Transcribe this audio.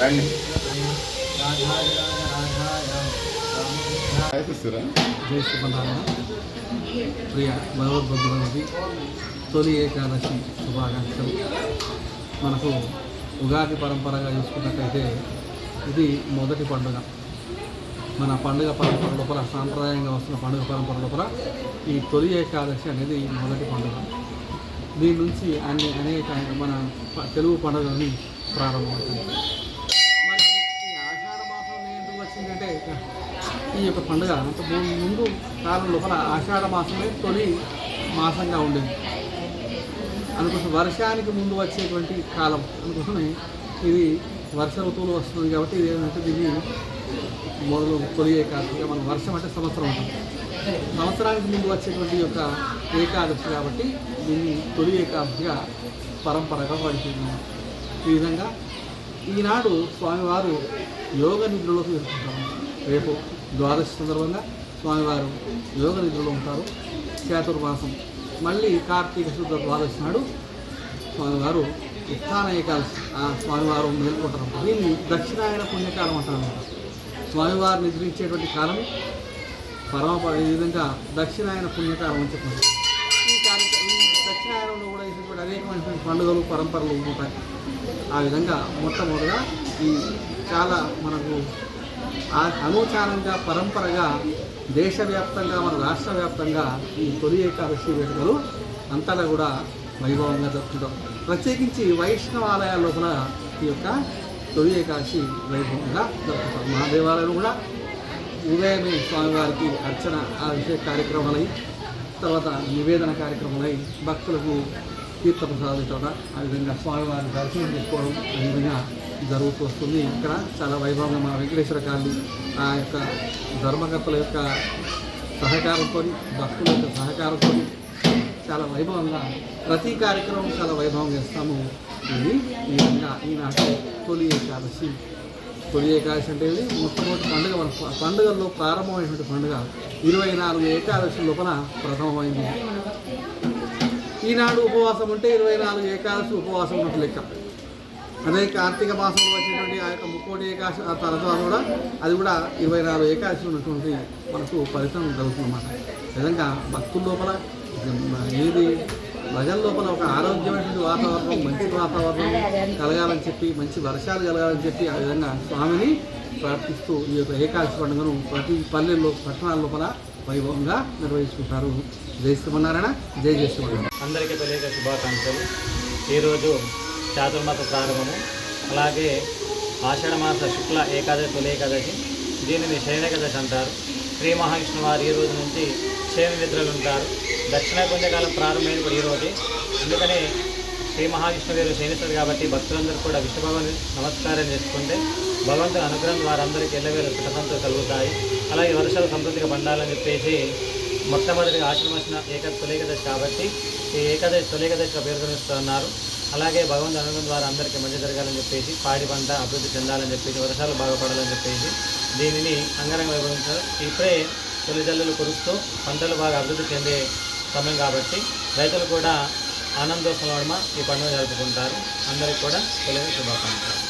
రండి. ప్రియ భగవద్బంధువులకి తొలి ఏకాదశి శుభాకాంక్షలు. మనకు ఉగాది పరంపరగా చూసుకున్నట్టయితే ఇది మొదటి పండుగ. మన పండుగ పరంపర లోపల సాంప్రదాయంగా వస్తున్న పండుగ పరంపర లోపల ఈ తొలి ఏకాదశి అనేది మొదటి పండుగ. దీని నుంచి అన్ని అనేక మన తెలుగు పండుగలని ప్రారంభమవుతుంది. మరి ఈ ఆషాఢ మాసం ఎందుకు వచ్చిందంటే ఈ యొక్క పండుగ అంత ముందు కాలం లోపల ఆషాఢ మాసమే తొలి మాసంగా ఉండేది. అందుకోసం వర్షానికి ముందు వచ్చేటువంటి కాలం అందుకోసమే ఇది వర్ష ఋతువులు వస్తుంది కాబట్టి ఇది ఏంటంటే దీన్ని మొదలు తొలి ఏకాదశిగా మనం వర్షం అంటే సంవత్సరం ఉంటుంది సంవత్సరానికి ముందు వచ్చేటువంటి యొక్క ఏకాదశి కాబట్టి దీన్ని తొలి ఏకాదశిగా పరంపరగా పడుతుంది ఈ విధంగా ఈనాడు స్వామివారు యోగ నిద్రలోకి వెళ్తుంటారు రేపు ద్వాదశి సందర్భంగా స్వామివారు యోగ నిద్రలో ఉంటారు. చాతుర్మాసం మళ్ళీ కార్తీక శుద్ధ ద్వాదశి నాడు స్వామివారు ఉత్థాన ఏకాదశి ఆ స్వామివారు మేల్కొంటారు. దీన్ని దక్షిణాయన పుణ్యకాలం అంటారు. స్వామివారు నిద్రించేటువంటి కాలం పరమ ఈ విధంగా దక్షిణాయన పుణ్యకాలం అని చెప్పారు. ఈ కార్యక్రమం దక్షిణాయనంలో కూడా ఇటువంటి అనేకమైనటువంటి పండుగలు పరంపరలు ఉంటాయి. ఆ విధంగా మొట్టమొదటిగా ఈ చాలా మనకు అనూచారంగా పరంపరగా దేశవ్యాప్తంగా మన రాష్ట్ర వ్యాప్తంగా ఈ తొలి ఏకాదశి వేడుకలు అంతటా కూడా వైభవంగా జరుపుకుంటాం. ప్రత్యేకించి వైష్ణవ ఆలయాల ఈ యొక్క తొలి ఏకాదశి వైభవంగా జరుపుకుంటాం. మా కూడా ఉదయమే స్వామివారికి అర్చన ఆ విషయ కార్యక్రమాలై తర్వాత నివేదన కార్యక్రమాలై భక్తులకు తీర్థప్రసాదం ఇవ్వడం ఆ విధంగా స్వామివారిని దర్శనం చేసుకోవడం ఆ విధంగా జరుగుతూ వస్తుంది. ఇక్కడ చాలా వైభవంగా మన వెంకటేశ్వర గారిని ఆ యొక్క ధర్మకర్తల యొక్క సహకారంతో భక్తుల యొక్క సహకారంతో చాలా వైభవంగా ప్రతి కార్యక్రమం చాలా వైభవంగా చేస్తాము. ఇది ఈ విధంగా ఈనాటి తొలి ఏకాదశి. తొలి ఏకాదశి అంటే మొట్టమొదటి పండుగ మన పండుగల్లో ప్రారంభమైనటువంటి పండుగ ఇరవై నాలుగు ఏకాదశి లోపల ప్రథమమైంది. ఈనాడు ఉపవాసం ఉంటే ఇరవై నాలుగు ఏకాదశి ఉపవాసం ఉన్నట్టు లెక్క. అదే కార్తీక మాసంలో వచ్చేటువంటి ఆ యొక్క ముక్కోటి ఏకాదశి ఆ తర్వాత కూడా అది కూడా ఇరవై నాలుగు ఏకాదశి ఉన్నటువంటి మనకు ఫలితం కలుగుతుందన్నమాట విధంగా భక్తుల లోపల ఏది ప్రజల లోపల ఒక ఆరోగ్యమైనటువంటి వాతావరణం మంచి వాతావరణం కలగాలని చెప్పి మంచి వర్షాలు కలగాలని చెప్పి ఆ విధంగా స్వామిని ప్రార్థిస్తూ ఈ యొక్క ఏకాదశి పండుగను ప్రతి పల్లెల్లో పట్టణాల లోపల వైభవంగా నిర్వహించుకుంటారు. జై శ్రీమన్నారాయణ జై జై శ్రీమన్నారాయణ. అందరికీ తెలియక శుభాకాంక్షలు. ఈరోజు చాతుర్మాస ప్రారంభము. అలాగే ఆషాఢమాస శుక్ల ఏకాదశి తొలి ఏకాదశి. దీనిని శయన ఏకాదశి అంటారు. శ్రీ మహావిష్ణు వారు ఈ రోజు నుంచి క్షేమ నిద్రలు ఉంటారు. దక్షిణ పుణ్యకాలం ప్రారంభమైన కూడా ఈ రోజు. అందుకనే శ్రీ మహావిష్ణు గారు శయనిస్తారు కాబట్టి భక్తులందరూ కూడా విష్ణు భగవాన్ నమస్కారం చేసుకుంటే భగవంతుని అనుగ్రహం వారందరికీ ఎల్లవేళ సుఖ సంతోషాలు కలుగుతాయి. అలాగే వర్షాలు సమృద్ధిగా పండాలని చెప్పేసి మొట్టమొదటిగా ఆశ్రమించిన ఏక తొలేకదశి కాబట్టి ఈ ఏకాదశి తొలేకదశిగా పేర్కొనిస్తున్నారు అలాగే భగవంతు అనుగ్రహం ద్వారా అందరికీ మంచి జరగాలని చెప్పేసి పాడి పంట అభివృద్ధి చెందాలని చెప్పేసి వర్షాలు బాగుపడాలని చెప్పేసి దీనిని అంగరంగ వైభవించారు ఇప్పుడే తొలి జల్లులు కురుస్తూ పంటలు బాగా అభివృద్ధి చెందే సమయం కాబట్టి రైతులు కూడా ఆనందోత్సవం ఈ పండుగ జరుపుకుంటారు. అందరికీ కూడా తెలియని శుభాకాంక్షలు.